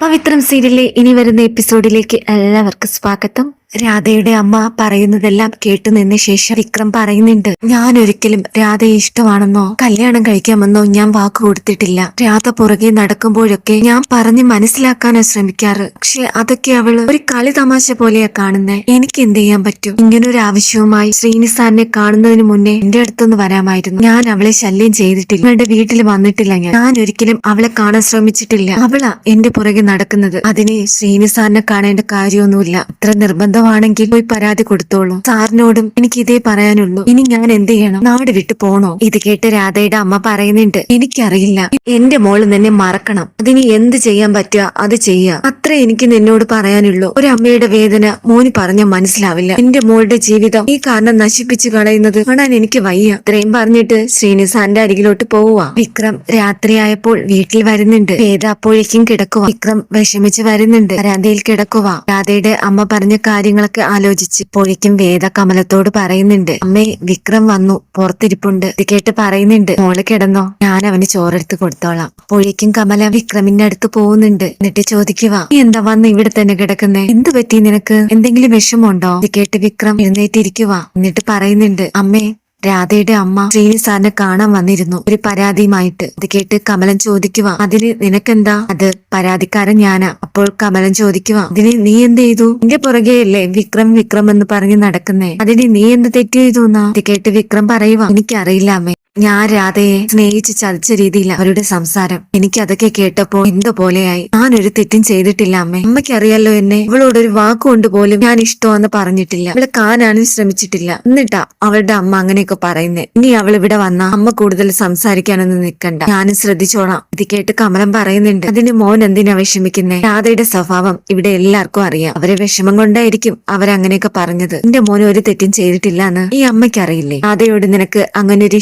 പവിത്രം സീരിയലിലെ ഇനി വരുന്ന എപ്പിസോഡിലേക്ക് എല്ലാവർക്കും സ്വാഗതം. രാധയുടെ അമ്മ പറയുന്നതെല്ലാം കേട്ടു നിന്ന ശേഷം വിക്രം പറയുന്നുണ്ട് ഞാൻ ഒരിക്കലും രാധയെ ഇഷ്ടമാണെന്നോ കല്യാണം കഴിക്കാമെന്നോ ഞാൻ വാക്ക് കൊടുത്തിട്ടില്ല. രാധ പുറകെ നടക്കുമ്പോഴൊക്കെ ഞാൻ പറഞ്ഞ് മനസ്സിലാക്കാനാ ശ്രമിക്കാറ്. പക്ഷെ അതൊക്കെ അവൾ ഒരു കളി തമാശ പോലെയാ കാണുന്നത് എനിക്ക് എന്ത് ചെയ്യാൻ പറ്റും? ഇങ്ങനൊരു ആവശ്യവുമായി ശ്രീനിസാറിനെ കാണുന്നതിന് മുന്നേ എന്റെ അടുത്തൊന്ന് വരാമായിരുന്നു. ഞാൻ അവളെ ശല്യം ചെയ്തിട്ടില്ല. അവളുടെ വീട്ടിൽ വന്നിട്ടില്ല ഞാൻ. ഞാൻ ഒരിക്കലും അവളെ കാണാൻ ശ്രമിച്ചിട്ടില്ല. അവളാ എന്റെ പുറകെ നടക്കുന്നത്. അതിന് ശ്രീനിസാറിനെ കാണേണ്ട കാര്യമൊന്നുമില്ല. ഇത്ര നിർബന്ധമാണെങ്കിൽ പോയി പരാതി കൊടുത്തോളൂ. സാറിനോടും എനിക്ക് ഇതേ പറയാനുള്ളൂ. ഇനി ഞാൻ എന്ത് ചെയ്യണം? നാട് വിട്ടു പോണോ? ഇത് കേട്ട് രാധയുടെ അമ്മ പറയുന്നുണ്ട്. എനിക്കറിയില്ല. എന്റെ മോൾ നിന്നെ മറക്കണം. അതിന് എന്ത് ചെയ്യാൻ പറ്റുക? അത് ചെയ്യുക. അത്ര എനിക്ക് നിന്നോട് പറയാനുള്ളൂ. ഒരു അമ്മയുടെ വേദന മോന് പറഞ്ഞ മനസ്സിലാവില്ല. എന്റെ മോളുടെ ജീവിതം ഈ കാരണം നശിപ്പിച്ചു കളയുന്നത് കാണാൻ എനിക്ക് വയ്യ. ഇത്രയും പറഞ്ഞിട്ട് ശ്രീനിസാന്റെ അരികിലോട്ട് പോവുക. വിക്രം രാത്രിയായപ്പോൾ വീട്ടിൽ വരുന്നുണ്ട്. വേദ അപ്പോഴേക്കും കിടക്കുക. വിക്രം വിഷമിച്ച് വരുന്നുണ്ട്. പരാതിയിൽ കിടക്കുക. രാധയുടെ അമ്മ പറഞ്ഞ കാര്യങ്ങളൊക്കെ ആലോചിച്ച് ഇപ്പോഴേക്കും വേദ കമലത്തോട് പറയുന്നുണ്ട് അമ്മേ വിക്രം വന്നു പുറത്തിരിപ്പുണ്ട്. ഇത് കേട്ട് പറയുന്നുണ്ട് മോൾ കിടന്നോ ഞാൻ അവന് ചോറെടുത്ത് കൊടുത്തോളാം. അപ്പോഴേക്കും കമല വിക്രമിന്റെ അടുത്ത് പോകുന്നുണ്ട് എന്നിട്ട് ചോദിക്കുക "നീ എന്താ വന്ന് ഇവിടെ തന്നെ കിടക്കുന്നേ? എന്ത് പറ്റി നിനക്ക്? എന്തെങ്കിലും വിഷമമുണ്ടോ? ഇത് കേട്ട് വിക്രം എഴുന്നേറ്റിരിക്കുക എന്നിട്ട് പറയുന്നുണ്ട് അമ്മേ രാധയുടെ അമ്മ ശ്രീനി സാറിനെ കാണാൻ വന്നിരുന്നു. ഒരു പരാതിയുമായിട്ട്. അത് കേട്ട് കമലൻ ചോദിക്കുക അതിന് നിനക്കെന്താ? അത് പരാതിക്കാരൻ ഞാനാ. അപ്പോൾ കമലൻ ചോദിക്കുക അതിന് നീ എന്ത് ചെയ്തു? നിന്റെ പുറകെയല്ലേ വിക്രം വിക്രം എന്ന് പറഞ്ഞ് നടക്കുന്നേ. അതിന് നീ എന്ത് തെറ്റ് ചെയ്തു എന്നാ? ഇത് കേട്ട് വിക്രം പറയുക എനിക്കറിയില്ല അമ്മേ. ഞാൻ രാധയെ സ്നേഹിച്ച് ചതിച്ച രീതിയിൽ അവരുടെ സംസാരം. എനിക്ക് അതൊക്കെ കേട്ടപ്പോ എന്തോ പോലെയായി. ഒരു തെറ്റും ചെയ്തിട്ടില്ല അമ്മേ. അമ്മയ്ക്കറിയാലോ എന്നെ. ഇവളോട് ഒരു വാക്കുകൊണ്ട് പോലും ഞാൻ ഇഷ്ടമാന്ന് പറഞ്ഞിട്ടില്ല. അവളെ കാണാനും ശ്രമിച്ചിട്ടില്ല. എന്നിട്ടാ അവളുടെ അമ്മ അങ്ങനെയൊക്കെ പറയുന്നേ. ഇനി അവൾ ഇവിടെ വന്ന അമ്മ കൂടുതൽ സംസാരിക്കാനൊന്നും നിൽക്കണ്ട. ഞാനും ശ്രദ്ധിച്ചോളാം. ഇത് കേട്ട് കമലം പറയുന്നുണ്ട്. അതിന് മോൻ എന്തിനാ വിഷമിക്കുന്നേ? രാധയുടെ സ്വഭാവം ഇവിടെ എല്ലാവർക്കും അറിയാം. അവരെ വിഷമം കൊണ്ടായിരിക്കും അവരങ്ങനെയൊക്കെ പറഞ്ഞത്. എന്റെ മോൻ ഒരു തെറ്റും ചെയ്തിട്ടില്ല എന്ന് ഈ അമ്മയ്ക്ക് അറിയില്ലേ രാധയോട് നിനക്ക് അങ്ങനെ ഒരു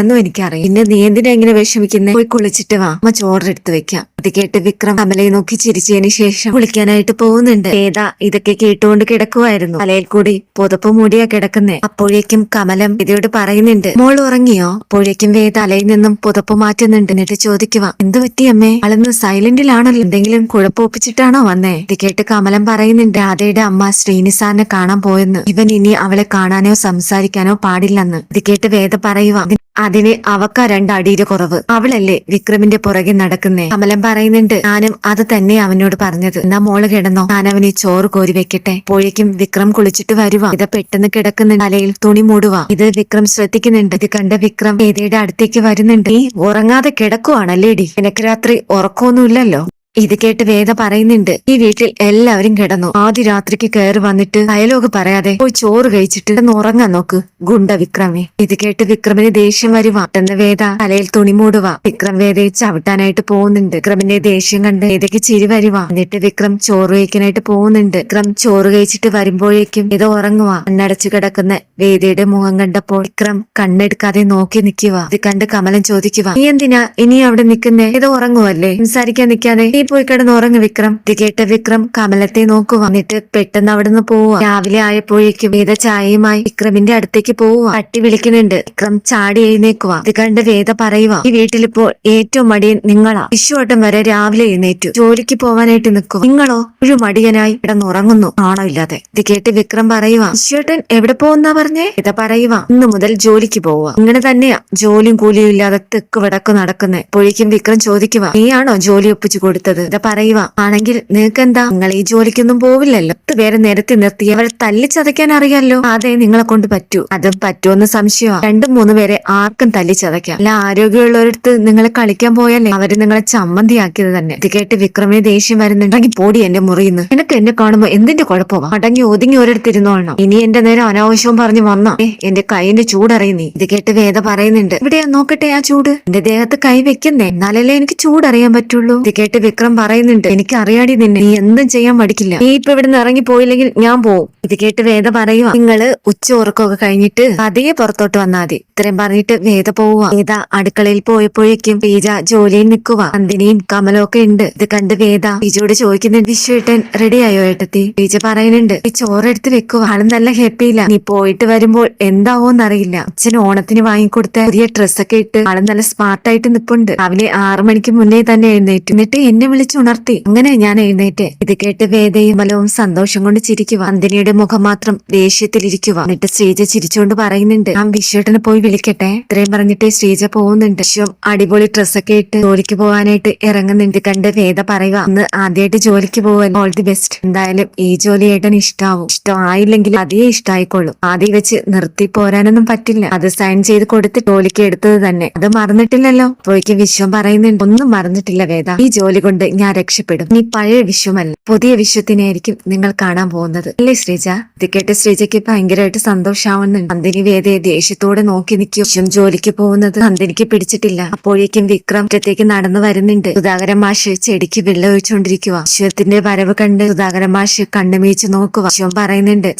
ഇഷ്ടമില്ലെന്നും എനിക്കറിയാം. പിന്നെ നീ എന്തിനാ ഇങ്ങനെ വിഷമിക്കുന്നേ? പോയി കുളിച്ചിട്ട് വാ. അമ്മ ചോറെടുത്ത് വെക്കാം. അത് കേട്ട് വിക്രം കമലയെ നോക്കി ചിരിച്ചതിന് ശേഷം കുളിക്കാനായിട്ട് പോകുന്നുണ്ട്. ഏതാ? ഇതൊക്കെ കേട്ടുകൊണ്ട് കിടക്കുമായിരുന്നു തലയിൽ കൂടി പുതപ്പ് മൂടിയാ കിടക്കുന്നേ. അപ്പോഴേക്കും കമലം ഇതയോട് പറയുന്നുണ്ട്. മോൾ ഉറങ്ങിയോ? അപ്പോഴേക്കും വേദ തലയിൽ നിന്നും പുതപ്പ് മാറ്റുന്നുണ്ട്. എന്നിട്ട് ചോദിക്കുക എന്ത് പറ്റി അമ്മേ? അളന്ന് സൈലന്റിലാണല്ലോ എന്തെങ്കിലും കുഴപ്പൊപ്പിച്ചിട്ടാണോ വന്നേ? ഇത് കേട്ട് കമലം പറയുന്നുണ്ട് രാധയുടെ അമ്മ ശ്രീനിസാറിനെ കാണാൻ പോയെന്ന്. ഇവൻ ഇനി അവളെ കാണാനോ സംസാരിക്കാനോ പാടില്ലെന്ന്. ഇത് കേട്ട് വേദ പറയുക അതിന് അവക്ക രണ്ടടിയുടെ കുറവ്. അവളല്ലേ വിക്രമിന്റെ പുറകെ നടക്കുന്നേ. കമലം പറയുന്നുണ്ട് ഞാനും അത് തന്നെ അവനോട് പറഞ്ഞത്. എന്നാ മോൾ കിടന്നോ? ഞാൻ അവന് ചോറ് കോരി വെക്കട്ടെ. പോഴേക്കും വിക്രം കുളിച്ചിട്ട് വരുവാ. ഇത് പെട്ടെന്ന് കിടക്കുന്ന തലയിൽ തുണി മൂടുക ഇത് വിക്രം ശ്രദ്ധിക്കുന്നുണ്ട്. ഇത് കണ്ട വിക്രം ഏതയുടെ അടുത്തേക്ക് വരുന്നുണ്ട്. നീ ഉറങ്ങാതെ കിടക്കുവാണല്ലേടി? നിനക്ക് രാത്രി ഉറക്കമൊന്നുമില്ലല്ലോ. ഇത് കേട്ട് വേദ പറയുന്നുണ്ട് ഈ വീട്ടിൽ എല്ലാവരും കിടന്നു. ആദ്യ രാത്രിക്ക് കയറി വന്നിട്ട് അയലോക്ക് പറയാതെ പോയി ചോറ് കഴിച്ചിട്ട് ഉറങ്ങാൻ നോക്ക്. ഗുണ്ട വിക്രമേ. ഇത് കേട്ട് വിക്രമിന് ദേഷ്യം വരുവാ. എന്ന വേദ തലയിൽ തുണി മൂടുക വിക്രം വേദയെ ചവിട്ടാനായിട്ട് പോകുന്നുണ്ട്. വിക്രമിന്റെ ദേഷ്യം കണ്ട് വേദയ്ക്ക് ചിരി വരുവാ. എന്നിട്ട് വിക്രം ചോറ് കഴിക്കാനായിട്ട് പോകുന്നുണ്ട്. വിക്രം ചോറ് കഴിച്ചിട്ട് വരുമ്പോഴേക്കും ഇത് ഉറങ്ങുക കണ്ണടച്ചു കിടക്കുന്ന വേദയുടെ മുഖം കണ്ടപ്പോൾ വിക്രം കണ്ണെടുക്കാതെ നോക്കി നിൽക്കുക ഇത് കണ്ട് കമലം ചോദിക്കുക നീ എന്തിനാ ഇനി അവിടെ നിൽക്കുന്നേ? ഇത് ഉറങ്ങുവല്ലേ? സംസാരിക്കാൻ നിൽക്കാതെ നീ പോയി കിടന്ന് ഉറങ്ങു വിക്രം. ഇത് കേട്ട വിക്രം കമലത്തെ നോക്കു വന്നിട്ട് പെട്ടെന്ന് അവിടെ നിന്ന് പോവുക രാവിലെ ആയപ്പോഴേക്കും വേദ ചായയുമായി വിക്രമിന്റെ അടുത്തേക്ക് പോവുക പട്ടി വിളിക്കുന്നുണ്ട്. വിക്രം ചാടി എഴുന്നേക്കുക ഇത് കണ്ട് വേദ പറയുക ഈ വീട്ടിലിപ്പോൾ ഏറ്റവും മടിയൻ നിങ്ങളാ. വിഷുവട്ടം വരെ രാവിലെ എഴുന്നേറ്റു. ജോലിക്ക് പോവാനായിട്ട് നിൽക്കുക നിങ്ങളോ ഒരു മടിയനായി കിടന്നുറങ്ങുന്നു. ആണോ ഇല്ലാതെ. ഇത് കേട്ട് വിക്രം പറയുക വിശ്വട്ടൻ എവിടെ പോകുന്നാ പറഞ്ഞേ? ഇത് പറയുക ഇന്നു മുതൽ ജോലിക്ക് പോവുക ഇങ്ങനെ തന്നെയാ ജോലിയും കൂലിയും ഇല്ലാതെ തെക്ക് വിടക്ക് നടക്കുന്നേ. പൊഴിക്കും വിക്രം ചോദിക്കുക നീയാണോ ജോലി ഒപ്പിച്ചു കൊടുത്തത്? ഇത് പറയുക ആണെങ്കിൽ നിങ്ങൾക്ക് എന്താ നിങ്ങൾ ഈ ജോലിക്കൊന്നും പോവില്ലല്ലോ. പത്ത് പേരെ നിരത്തി നിർത്തി. അവരെ തല്ലിച്ചതയ്ക്കാൻ അറിയാലോ? അതെ നിങ്ങളെ കൊണ്ട് പറ്റൂ. അതും പറ്റുമെന്ന് സംശയമാണ് രണ്ടും മൂന്ന് പേരെ ആർക്കും തല്ലിച്ചതയ്ക്കാം അല്ല ആരോഗ്യമുള്ളവരടുത്ത് നിങ്ങൾ കളിക്കാൻ പോയല്ലേ? അവർ നിങ്ങളെ ചമ്മന്തിയാക്കിയത് തന്നെ. ഇത് കേട്ട് വിക്രമിന് ദേഷ്യം വരുന്നുണ്ടെങ്കിൽ പോടി എന്റെ മുറിയുന്നു. നിനക്ക് എന്നെ കാണുമ്പോ എന്തിന്റെ കുഴപ്പമാ? അടങ്ങി ഒതുങ്ങി ഒരിടത്തിരുന്നോളണം ഇനി എന്റെ നേരം അനാവശ്യവും പറഞ്ഞു വന്നാ. എന്റെ കൈന്റെ നീ ഇത് കേട്ട് വേദ പറയുന്നുണ്ട്. ഇവിടെ നോക്കട്ടെ ആ ചൂട്? എന്റെ ദേഹത്ത് കൈ വെക്കുന്നേ എന്നാലല്ലേ എനിക്ക് ചൂടറിയാൻ പറ്റുള്ളൂ? ഇത് കേട്ട് പറയുന്നുണ്ട്. എനിക്ക് അറിയാടി നിന്നെ. നീ എന്തും ചെയ്യാൻ പഠിക്കില്ല നീ ഇപ്പൊ ഇവിടുന്ന് ഇറങ്ങി പോയില്ലെങ്കിൽ ഞാൻ പോവും. ഇത് കേട്ട് വേദ പറയുക നിങ്ങൾ ഉച്ച ഉറക്കമൊക്കെ കഴിഞ്ഞിട്ട് പതിയെ പുറത്തോട്ട് വന്നാൽ മതി. ഇത്രയും പറഞ്ഞിട്ട് വേദ പോവുക വേദ അടുക്കളയിൽ പോയപ്പോഴേക്കും പീജ ജോലിയിൽ നിൽക്കുക നന്ദിനിയും കമലും ഒക്കെ ഉണ്ട്. ഇത് കണ്ട് വേദ പീജയോട് ചോദിക്കുന്നുണ്ട് വിശ്വേട്ടൻ റെഡിയായോ ഏട്ടത്തി? പീജ പറയുന്നുണ്ട് ഈ ചോറെടുത്ത് വെക്കുക ആളും നല്ല ഹാപ്പിയില്ല നീ പോയിട്ട് വരുമ്പോൾ എന്താവോന്നറിയില്ല. അച്ഛൻ ഓണത്തിന് വാങ്ങിക്കൊടുത്ത പുതിയ ഡ്രസ്സൊക്കെ ഇട്ട് ആളും നല്ല സ്മാർട്ടായിട്ട് നിപ്പുണ്ട് രാവിലെ ആറു മണിക്ക് മുന്നേ തന്നെ എഴുന്നേറ്റ്. എന്നിട്ട് എന്നെ വിളിച്ചുണർത്തി. അങ്ങനെ ഞാൻ എഴുന്നേറ്റ്. ഇത് കേട്ട് വേദയും മലവും സന്തോഷം കൊണ്ട് ചിരിക്കുക അന്തിനിയുടെ മുഖം മാത്രം ദേഷ്യത്തിലിരിക്കുക എന്നിട്ട് ശ്രീജ ചിരിച്ചുകൊണ്ട് പറയുന്നുണ്ട് ഞാൻ വിശ്വട്ടനെ പോയി വിളിക്കട്ടെ? ഇത്രയും പറഞ്ഞിട്ട് ശ്രീജ പോകുന്നുണ്ട്. വിശ്വം അടിപൊളി ഡ്രസ്സൊക്കെ ഇട്ട് ജോലിക്ക് പോകാനായിട്ട് ഇറങ്ങുന്നുണ്ട്. കണ്ട് വേദ പറയുക അന്ന് ആദ്യമായിട്ട് ജോലിക്ക് പോകാൻ ഓൾ ദി ബെസ്റ്റ് എന്തായാലും ഈ ജോലി ഏട്ടൻ ഇഷ്ടാവും. ഇഷ്ടമായില്ലെങ്കിൽ അതേ ഇഷ്ടമായിക്കോളും ആദ്യം വെച്ച് നിർത്തി പോരാനൊന്നും പറ്റില്ല. അത് സൈൻ ചെയ്ത് കൊടുത്ത് ജോലിക്ക് എടുത്തത് തന്നെ. അത് മറന്നിട്ടില്ലല്ലോ. പോയിക്ക് വിശ്വം പറയുന്നുണ്ട് ഒന്നും മറന്നിട്ടില്ല വേദ. ഈ ജോലി കൊണ്ട് ഞാൻ രക്ഷപ്പെടും. നീ പഴയ വിശ്വമല്ല. പുതിയ വിശ്വത്തിനായിരിക്കും നിങ്ങൾ കാണാൻ പോകുന്നത്. അല്ലേ ശ്രീജ? ഇത് കേട്ട് ശ്രീജയ്ക്ക് ഭയങ്കരമായിട്ട് സന്തോഷാവുന്നുണ്ട് നന്ദിനി വേദയെ ദേഷ്യത്തോടെ നോക്കി നിൽക്കും വിശ്വം ജോലിക്ക് പോകുന്നത് നന്ദിനിക്ക് പിടിച്ചിട്ടില്ല. അപ്പോഴേക്കും വിക്രം മുറ്റത്തേക്ക് നടന്നു വരുന്നുണ്ട്. സുധാകരൻ മാഷ് ചെടിക്ക് വെള്ളം ഒഴിച്ചുകൊണ്ടിരിക്കുക വിശ്വത്തിന്റെ വരവ് കണ്ട് സുധാകരൻ മാഷ് കണ്ണുമീച്ച് നോക്കുക വിശ്വം പറയുന്നുണ്ട്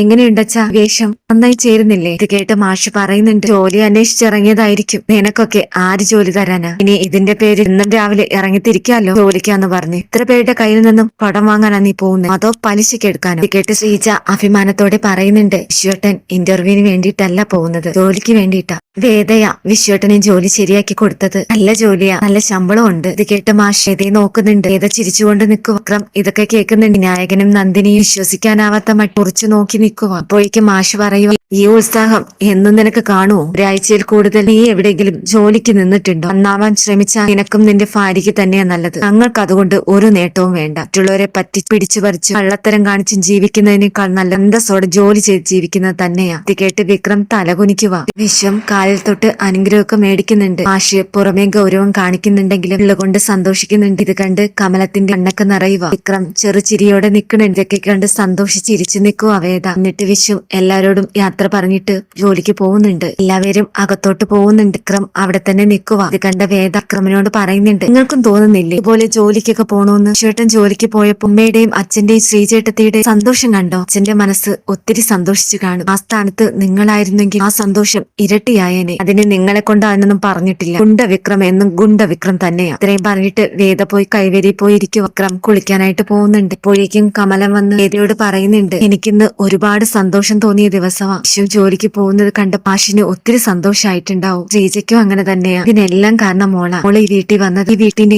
എങ്ങനെയുണ്ട് അച്ഛാ വേഷം? നന്നായി ചേരുന്നില്ലേ? ഇത് കേട്ട് മാഷ് പറയുന്നുണ്ട് ജോലി അന്വേഷിച്ചിറങ്ങിയതായിരിക്കും. നിനക്കൊക്കെ ആര് ജോലി തരാനാ? ഇനി ഇതിന്റെ പേര് ഇന്നും രാവിലെ ഇറങ്ങിത്തിരിക്കാലോ? ജോലിക്കാന്ന് പറഞ്ഞ്. ഇത്ര പേരുടെ കയ്യിൽ നിന്നും പടം വാങ്ങാനാ നീ പോകുന്നത് അതോ പലിശയ്ക്ക് എടുക്കാനോ? കേട്ട് ശ്രീജ അഭിമാനത്തോടെ പറയുന്നുണ്ട് വിശ്വട്ടൻ ഇന്റർവ്യൂവിന് വേണ്ടിയിട്ടല്ല പോകുന്നത്. ജോലിക്ക് വേണ്ടിയിട്ടാ. വേദയ വിശ്വട്ടനെ ജോലി ശരിയാക്കി കൊടുത്തത്. നല്ല ജോലിയാ. നല്ല ശമ്പളം ഉണ്ട്. ഇത് കേട്ട് മാഷ് വേദയെ നോക്കുന്നുണ്ട്. വേദ ചിരിച്ചുകൊണ്ട് നിൽക്കുക അക്രം ഇതൊക്കെ കേൾക്കുന്നുണ്ട്. നായകനും നന്ദിനിയും വിശ്വസിക്കാനാവാത്ത മട്ട് കുറിച്ച് നോക്കി നിൽക്കുക അപ്പോഴേക്കും മാഷ് പറയുക ഈ ഉത്സാഹം എന്നും നിനക്ക് കാണുമോ? ഒരാഴ്ചയിൽ കൂടുതൽ നീ എവിടെയെങ്കിലും ജോലിക്ക് നിന്നിട്ടുണ്ടോ? നന്നാവാൻ ശ്രമിച്ചാൽ നിനക്കും നിന്റെ ഭാര്യയ്ക്ക് തന്നെയാ നല്ലത്. ഞങ്ങൾക്ക് അതുകൊണ്ട് ഒരു നേട്ടവും വേണ്ട. മറ്റുള്ളവരെ പറ്റി പിടിച്ചു പറിച്ച് കള്ളത്തരം കാണിച്ചും ജീവിക്കുന്നതിനേക്കാൾ നല്ല അന്തസ്സോടെ ജോലി ചെയ്ത് ജീവിക്കുന്നത് തന്നെയാ. ഇത് കേട്ട് വിക്രം തലകുനിക്കുക വിശ്വം കാലിൽ തൊട്ട് അനുഗ്രഹമൊക്കെ മേടിക്കുന്നുണ്ട്. ആശയ പുറമേ ഗൗരവം കാണിക്കുന്നുണ്ടെങ്കിലും ഉള്ളുകൊണ്ട് സന്തോഷിക്കുന്നുണ്ട്. ഇത് കണ്ട് കമലത്തിന്റെ കണ്ണൊക്കെ നിറയുക വിക്രം ചെറുചിരിയോടെ നിൽക്കുന്നുണ്ട്. ഇതൊക്കെ കണ്ട് സന്തോഷിച്ചിരിച്ചു നിൽക്കുക വേദ. എന്നിട്ട് വിശ്വം എല്ലാരോടും യാത്ര പറഞ്ഞിട്ട് ജോലിക്ക് പോകുന്നുണ്ട്. എല്ലാവരും അകത്തോട്ട് പോകുന്നുണ്ട്. വിക്രം അവിടെ തന്നെ നിൽക്കുക ഇത് കണ്ട വേദ വിക്രമിനോട് പറയുന്നുണ്ട്. നിങ്ങൾക്കും തോന്നുന്നില്ലേ? ഇതുപോലെ ജോലിക്കൊക്കെ പോണോന്ന്. ചേട്ടൻ ജോലിക്ക് പോയപ്പോ ഉമ്മയുടെയും അച്ഛന്റെയും ശ്രീചേട്ടത്തിയുടെയും സന്തോഷം കണ്ടോ? അച്ഛന്റെ മനസ്സ് ഒത്തിരി സന്തോഷിച്ചു കാണും. ആ സ്ഥാനത്ത് നിങ്ങളായിരുന്നെങ്കിൽ ആ സന്തോഷം ഇരട്ടിയായേനെ. അതിന് നിങ്ങളെ കൊണ്ട് അതിനൊന്നും പറഞ്ഞിട്ടില്ല. ഗുണ്ട വിക്രം എന്നും ഗുണ്ട വിക്രം തന്നെയാ. ഇത്രയും പറഞ്ഞിട്ട് വേദ പോയി കൈവരി പോയിരിക്കും വിക്രം കുളിക്കാനായിട്ട് പോകുന്നുണ്ട്. ഇപ്പോഴേക്കും കമലം വന്ന് വേദയോട് പറയുന്നുണ്ട് എനിക്കിന്ന് ഒരുപാട് സന്തോഷം തോന്നിയ ദിവസമാണ് ശിവ ജോലിക്ക് പോകുന്നത് കണ്ട പാഷിന് ഒത്തിരി സന്തോഷമായിട്ടുണ്ടാവും ശ്രീജയ്ക്കും അങ്ങനെ തന്നെയാ. ഇതിനെല്ലാം കാരണം മോള. മോൾ ഈ വീട്ടിൽ വന്നത് ഈ വീട്ടിന്റെ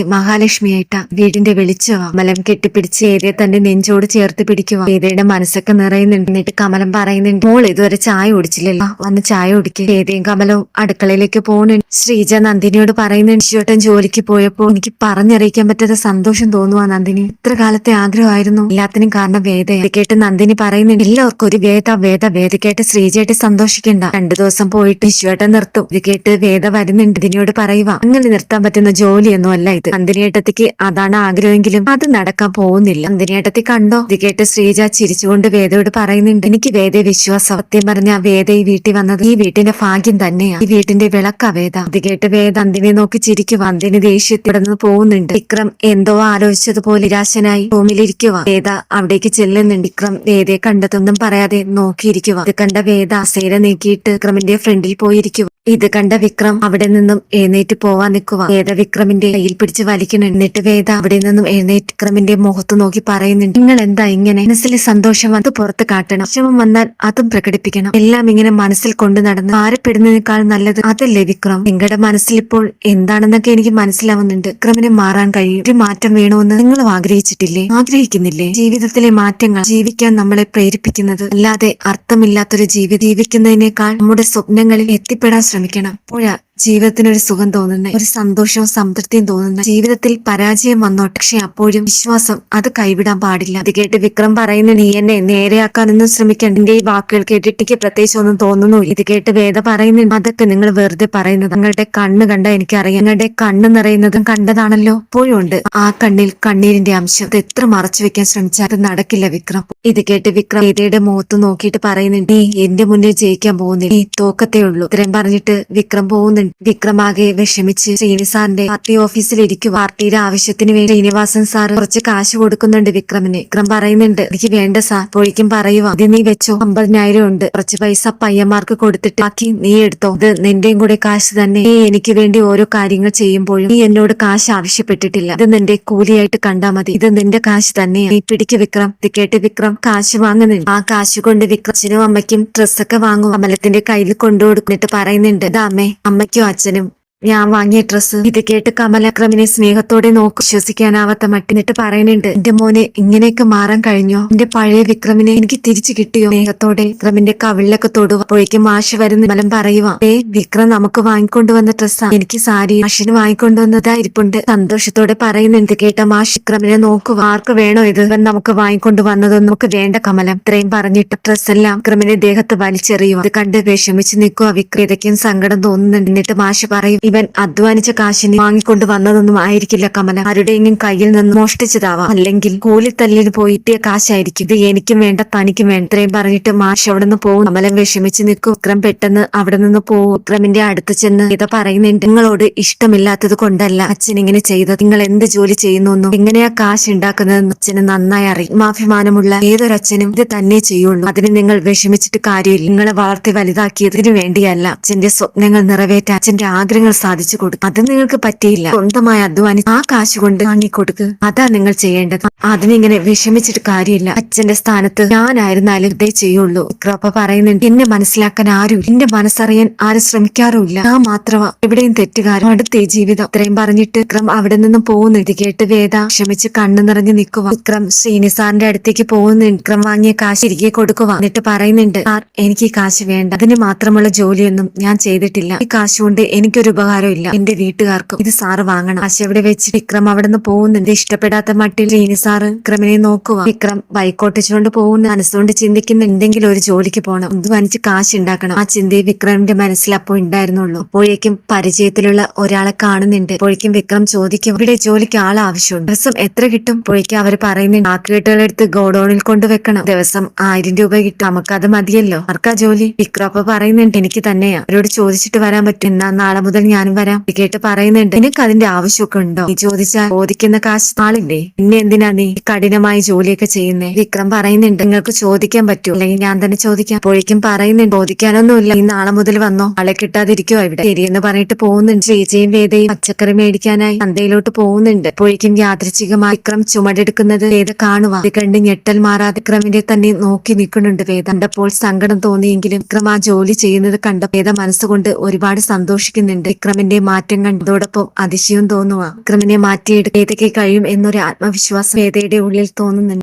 മഹാലക്ഷ്മിയായിട്ടാ വീടിന്റെ വെളിച്ചവാ മലം കെട്ടിപ്പിടിച്ച് ഏതയെ തന്റെ നെഞ്ചോട് ചേർത്ത് പിടിക്കുക ഏതയുടെ മനസ്സൊക്കെ നിറയുന്നുണ്ട്. എന്നിട്ട് കമലം പറയുന്നുണ്ട് മോൾ ഇതുവരെ ചായ കുടിച്ചില്ലല്ലോ. വന്ന് ചായ കുടിക്കുക ഏതയും കമലവും അടുക്കളയിലേക്ക് പോകുന്നുണ്ട് ശ്രീജ നന്ദിനിയോട് പറയുന്നുണ്ട് ചേട്ടൻ ജോലിക്ക് പോയപ്പോ എനിക്ക് പറഞ്ഞറിയിക്കാൻ പറ്റാത്ത സന്തോഷം തോന്നുവാ നന്ദിനി. ഇത്ര കാലത്തെ ആഗ്രഹമായിരുന്നു. എല്ലാത്തിനും കാരണം വേദ കേട്ട് നന്ദിനി പറയുന്നുണ്ട് എല്ലാവർക്കും ഒരു വേദ വേദ വേദ. കേട്ട് ശ്രീജയായിട്ട് സന്തോഷിക്കണ്ട. രണ്ടു ദിവസം പോയിട്ട് വിശ്വേട്ടൻ നിർത്തും. ഇത് കേട്ട് വേദ വരുന്നുണ്ട്. ഇതിനോട് പറയുക അങ്ങനെ നിർത്താൻ പറ്റുന്ന ജോലിയൊന്നും അല്ല ഇത് നന്ദിനിയേട്ടത്തിക്ക് അതാണ് ആഗ്രഹമെങ്കിലും അത് നടക്കാൻ പോകുന്നില്ല. നന്ദിനിയേട്ടത്തി കണ്ടോ? ഇത് കേട്ട് ശ്രീജ ചിരിച്ചുകൊണ്ട് വേദയോട് പറയുന്നുണ്ട്. എനിക്ക് വേദയെ വിശ്വാസം. സത്യം പറഞ്ഞ വേദ ഈ വീട്ടിൽ വന്നത് ഈ വീട്ടിന്റെ ഭാഗ്യം തന്നെയാണ് ഈ വീട്ടിന്റെ വിളക്ക വേദ ഇത് കേട്ട് വേദ അന്തിനെ നോക്കി ചിരിക്കുക അന്തിന് ദേഷ്യത്തിൽ നിന്ന് പോകുന്നുണ്ട്. വിക്രം എന്തോ ആലോചിച്ചതുപോലെ നിരാശനായി റൂമിലിരിക്കുക വേദ അവിടേക്ക് ചെല്ലുന്നുണ്ട്. വിക്രം വേദയെ കണ്ടതൊന്നും പറയാതെ നോക്കിയിരിക്കുക ഇത് കണ്ട വേദ അസേര നീക്കിയിട്ട് വിക്രമിന്റെ ഫ്രണ്ടിൽ പോയിരിക്കുക ഇത് കണ്ട വിക്രം അവിടെ നിന്നും എഴുന്നേറ്റ് പോവാൻ നിൽക്കുക വേദ വിക്രമിന്റെ കയ്യിൽ പിടിച്ച് വലിക്കണം എന്നിട്ട് വേദ അവിടെ നിന്നും എഴുന്നേറ്റ് വിക്രമിന്റെ മുഖത്ത് നോക്കി പറയുന്നുണ്ട്. നിങ്ങൾ എന്താ ഇങ്ങനെ മനസ്സിലെ സന്തോഷം അത് പുറത്ത് കാട്ടണം? വിഷമം വന്നാൽ അതും പ്രകടിപ്പിക്കണം. എല്ലാം ഇങ്ങനെ മനസ്സിൽ കൊണ്ടു നടന്ന് ആരപ്പെടുന്നതിനേക്കാൾ നല്ലത് അതല്ലേ വിക്രം? നിങ്ങളുടെ മനസ്സിൽ ഇപ്പോൾ എന്താണെന്നൊക്കെ എനിക്ക് മനസ്സിലാവുന്നുണ്ട്. വിക്രമിനെ മാറാൻ കഴിയും. ഒരു മാറ്റം വേണമെന്ന് നിങ്ങൾ ആഗ്രഹിച്ചിട്ടില്ലേ? ആഗ്രഹിക്കുന്നില്ലേ? ജീവിതത്തിലെ മാറ്റങ്ങൾ ജീവിക്കാൻ നമ്മളെ പ്രേരിപ്പിക്കുന്നത്. അല്ലാതെ അർത്ഥമില്ലാത്തൊരു ജീവിതം ജീവിക്കുന്നതിനേക്കാൾ നമ്മുടെ സ്വപ്നങ്ങളിൽ എത്തിപ്പെടാൻ ശ്രമിക്കണം. അപ്പോഴാ ജീവിതത്തിനൊരു സുഖം തോന്നുന്ന ഒരു സന്തോഷവും സംതൃപ്തിയും തോന്നുന്ന ജീവിതത്തിൽ പരാജയം വന്നോട്ടെ. പക്ഷെ അപ്പോഴും വിശ്വാസം അത് കൈവിടാൻ പാടില്ല. അത് കേട്ട് വിക്രം പറയുന്ന നീ എന്നെ നേരെയാക്കാനൊന്നും ശ്രമിക്കണ്ട. എന്റെ ഈ വാക്കുകൾ കേട്ടിട്ട് പ്രത്യേകിച്ച് ഒന്നും തോന്നുന്നു ഇത് കേട്ട് വേദ പറയുന്നുണ്ട് അതൊക്കെ നിങ്ങൾ വെറുതെ പറയുന്നത്. നിങ്ങളുടെ കണ്ണ് കണ്ട എനിക്കറിയാം. നിങ്ങളുടെ കണ്ണ് നിറയുന്നതും കണ്ടതാണല്ലോ. ഇപ്പോഴും ഉണ്ട്. ആ കണ്ണിൽ കണ്ണീരിന്റെ അംശം. അത് എത്ര മറച്ചു വെക്കാൻ ശ്രമിച്ചാൽ അത് നടക്കില്ല വിക്രം. ഇത് കേട്ട് വിക്രം വേദയുടെ മുഖത്ത് നോക്കിയിട്ട് പറയുന്നുണ്ട് നീ എന്റെ മുന്നിൽ ജയിക്കാൻ പോകുന്നില്ല. നീ തോക്കത്തേ ഉള്ളൂ. ഇത്രയും പറഞ്ഞിട്ട് വിക്രം പോകുന്നുണ്ട്. വിക്രമാകെ വിഷമിച്ച് ശ്രീനിസാറിന്റെ പാർട്ടി ഓഫീസിൽ ഇരിക്കും പാർട്ടിയുടെ ആവശ്യത്തിന് വേണ്ടി ശ്രീനിവാസൻ സാർ കുറച്ച് കാശ് കൊടുക്കുന്നുണ്ട് വിക്രമിന്. വിക്രം പറയുന്നുണ്ട് എനിക്ക് വേണ്ട സാർ പോയിക്കും പറയുക ഇത് നീ വെച്ചോ. അമ്പതിനായിരം ഉണ്ട്. കുറച്ച് പൈസ പയ്യന്മാർക്ക് കൊടുത്തിട്ട് ബാക്കി നീ എടുത്തോ. ഇത് നിന്റെയും കൂടെ കാശ് തന്നെ. നീ എനിക്ക് വേണ്ടി ഓരോ കാര്യങ്ങൾ ചെയ്യുമ്പോഴും നീ എന്നോട് കാശ് ആവശ്യപ്പെട്ടിട്ടില്ല. ഇത് നിന്റെ കൂലിയായിട്ട് കണ്ടാ മതി. ഇത് നിന്റെ കാശ് തന്നെ നീ പിടിക്ക് വിക്രം. ഇത് കേട്ട് വിക്രം കാശ് വാങ്ങുന്നുണ്ട് ആ കാശ് കൊണ്ട് വിക്രം അച്ഛനും അമ്മയ്ക്കും ഡ്രസ്സൊക്കെ വാങ്ങും. അമലത്തിന്റെ കയ്യിൽ കൊണ്ടുകൊടുക്കുന്നിട്ട് പറയുന്നുണ്ട് ഇതാ അമ്മേ അമ്മയ്ക്കും അച്ഛനും ഞാൻ വാങ്ങിയ ഡ്രസ്സ്. ഇത് കേട്ട് കമലക്രമിനെ സ്നേഹത്തോടെ നോക്ക്. വിശ്വസിക്കാനാവാത്ത മട്ടിനിട്ട് പറയുന്നുണ്ട് എന്റെ മോനെ ഇങ്ങനെയൊക്കെ മാറാൻ കഴിഞ്ഞോ? എന്റെ പഴയ വിക്രമിനെ എനിക്ക് തിരിച്ചു കിട്ടിയോ? സ്നേഹത്തോടെ വിക്രമിന്റെ കവിളിലൊക്കെ തൊടുക. അപ്പോഴേക്കും മാഷ് വരുന്ന മലം പറയുക ഏ വിക്രം നമുക്ക് വാങ്ങിക്കൊണ്ടുവന്ന ഡ്രസ്സാ. എനിക്ക് സാരി മാഷിന് വാങ്ങിക്കൊണ്ടുവന്നതാ ഇരിപ്പുണ്ട്. സന്തോഷത്തോടെ പറയുന്നുണ്ട് കേട്ട മാഷ് വിക്രമിനെ നോക്കുക ആർക്ക് വേണോ ഇത്? നമുക്ക് വാങ്ങിക്കൊണ്ടു വന്നതൊന്നും നമുക്ക് വേണ്ട കമലം. ഇത്രയും പറഞ്ഞിട്ട് ഡ്രസ് എല്ലാം വിക്രമിനെ ദേഹത്ത് വലിച്ചെറിയുക അത് കണ്ട് വിഷമിച്ച് നിൽക്കുക വിക്രതയ്ക്കും സങ്കടം തോന്നുന്നുണ്ട്. എന്നിട്ട് മാഷ് പറയും ഇവൻ അധ്വാനിച്ച കാശിന് വാങ്ങിക്കൊണ്ട് വന്നതൊന്നും ആയിരിക്കില്ല കമല. ആരുടെയെങ്കിലും കയ്യിൽ നിന്ന് മോഷ്ടിച്ചതാവാം. അല്ലെങ്കിൽ കൂലിത്തല്ലിന് പോയിട്ടിയ കാശായിരിക്കും. ഇത് എനിക്കും വേണ്ട തനിക്കും വേണ്ട. ഇത്രയും പറഞ്ഞിട്ട് മാഷ് അവിടെ നിന്ന് പോകും കമലൻ വിഷമിച്ച് നിൽക്കും. വിക്രം പെട്ടെന്ന് അവിടെ നിന്ന് പോകും വിക്രമിന്റെ അടുത്ത് ചെന്ന് ഇത് പറയുന്നുണ്ട്. നിങ്ങളോട് ഇഷ്ടമില്ലാത്തത് കൊണ്ടല്ല അച്ഛൻ ഇങ്ങനെ ചെയ്തത്. നിങ്ങൾ എന്ത് ജോലി ചെയ്യുന്നു എങ്ങനെയാ കാശ് ഉണ്ടാക്കുന്നതെന്ന് അച്ഛന് നന്നായി അറിയും. മാഭിമാനമുള്ള ഏതൊരച്ഛനും ഇത് തന്നെ ചെയ്യുള്ളൂ. അതിന് നിങ്ങൾ വിഷമിച്ചിട്ട് കാര്യമില്ല. നിങ്ങളെ വളർത്തി വലുതാക്കിയതിനു വേണ്ടിയല്ല അച്ഛന്റെ സ്വപ്നങ്ങൾ നിറവേറ്റാൻ അച്ഛന്റെ ആഗ്രഹങ്ങൾ സാധിച്ചു കൊടുക്കും. അത് നിങ്ങൾക്ക് പറ്റിയില്ല. സ്വന്തമായി അധ്വാനി ആ കാശ് കൊണ്ട് വാങ്ങിക്കൊടുക്ക്. അതാ നിങ്ങൾ ചെയ്യേണ്ടത്. അതിനിങ്ങനെ വിഷമിച്ചിട്ട് കാര്യമില്ല. അച്ഛന്റെ സ്ഥാനത്ത് ഞാനായിരുന്നാലും ഇതേ ചെയ്യുള്ളൂ. വിക്രപ്പ പറയുന്നുണ്ട്. എന്നെ മനസ്സിലാക്കാൻ ആരും എന്റെ മനസ്സറിയാൻ ആരും ശ്രമിക്കാറുമില്ല ഞാൻ മാത്രമാ എവിടെയും തെറ്റുകാരും അടുത്ത ജീവിതം. ഇത്രയും പറഞ്ഞിട്ട് വിക്രം അവിടെ നിന്ന് ഇത് കേട്ട് വേദ ക്ഷമിച്ച് കണ്ണു നിറഞ്ഞു നിൽക്കുക വിക്രം ശ്രീനിസാറിന്റെ അടുത്തേക്ക് പോകുന്നു വിക്രം വാങ്ങിയ കാശ് തിരികെ കൊടുക്കുക എന്നിട്ട് പറയുന്നുണ്ട് സാർ എനിക്ക് ഈ കാശ് വേണ്ട. അതിന് മാത്രമുള്ള ജോലിയൊന്നും ഞാൻ ചെയ്തിട്ടില്ല. ഈ കാശ് കൊണ്ട് എനിക്കൊരു ഉപകാരമില്ല എന്റെ വീട്ടുകാർക്കും ഇത് സാറ് വാങ്ങണം. പക്ഷെ എവിടെ വെച്ച് വിക്രം അവിടെ നിന്ന് പോകുന്നുണ്ട് ഇഷ്ടപ്പെടാത്ത മട്ടിൽ ശ്രീനി സാറ് വിക്രമിനെ നോക്കുക വിക്രം ബൈക്കോട്ടിച്ചുകൊണ്ട് പോകുന്ന. മനസ്സുകൊണ്ട് ചിന്തിക്കുന്ന എന്തെങ്കിലും ഒരു ജോലിക്ക് പോകണം അധ്വാനിച്ച് കാശ് ഉണ്ടാക്കണം. ആ ചിന്തയെ വിക്രമിന്റെ മനസ്സിൽ അപ്പോൾ ഉണ്ടായിരുന്നുള്ളൂ. അപ്പോഴേക്കും പരിചയത്തിലുള്ള ഒരാളെ കാണുന്നുണ്ട്. അപ്പോഴേക്കും വിക്രം ചോദിക്കും ഇവിടെ ജോലിക്ക് ആൾ ആവശ്യമുണ്ട്. ദിവസം എത്ര കിട്ടും? അപ്പോഴേക്കും അവർ പറയുന്നുണ്ട് എടുത്ത് ഗോഡൌണിൽ കൊണ്ടുവെക്കണം ദിവസം ആയിരം രൂപ കിട്ടും. അത് മതിയല്ലോ. ആർക്കാ ജോലി? വിക്രം അപ്പൊ പറയുന്നുണ്ട് എനിക്ക് തന്നെയാ. അവരോട് ചോദിച്ചിട്ട് വരാൻ പറ്റും. എന്നാ നാളെ മുതൽ ഞാനും വരാം. കേട്ട് പറയുന്നുണ്ട്. നിനക്ക് അതിന്റെ ആവശ്യമൊക്കെ ഉണ്ടോ? നീ ചോദിച്ചാൽ ചോദിക്കുന്ന കാശ് ആളില്ലേ? പിന്നെ എന്തിനാ നീ കഠിനമായ ജോലിയൊക്കെ ചെയ്യുന്നേ? വിക്രം പറയുന്നുണ്ട്. നിങ്ങൾക്ക് ചോദിക്കാൻ പറ്റൂ അല്ലെങ്കിൽ ഞാൻ തന്നെ ചോദിക്കാം. അപ്പോഴേക്കും പറയുന്നുണ്ട്. ചോദിക്കാനൊന്നുമില്ല. ഈ നാളെ മുതൽ വന്നോ? ആളെ കിട്ടാതിരിക്കോ ഇവിടെ? ശരിയെന്ന് പറഞ്ഞിട്ട് പോകുന്നുണ്ട്. ചേച്ചിയും വേദയും പച്ചക്കറി മേടിക്കാനായി ചന്തയിലോട്ട് പോകുന്നുണ്ട്. അപ്പോഴേക്കും യാദൃച്ഛികമായി വിക്രം ചുമടെടുക്കുന്നത് വേദ കാണുക ഇത് കണ്ട് ഞെട്ടൽ മാറാതെ വിക്രമിന്റെ തന്നെ നോക്കി നിൽക്കുന്നുണ്ട് വേദ. കണ്ടപ്പോൾ സങ്കടം തോന്നിയെങ്കിലും വിക്രം ആ ജോലി ചെയ്യുന്നത് കണ്ട വേദ മനസ്സുകൊണ്ട് ഒരുപാട് സന്തോഷിക്കുന്നുണ്ട്. വിക്രമിന്റെ മാറ്റം കണ്ടതോടൊപ്പം അതിശയം തോന്നുക വിക്രമിനെ മാറ്റിയെടുക്കേതൊക്കെ കഴിയും എന്നൊരു ആത്മവിശ്വാസം വേദയുടെ ഉള്ളിൽ തോന്നുന്നുണ്ട്.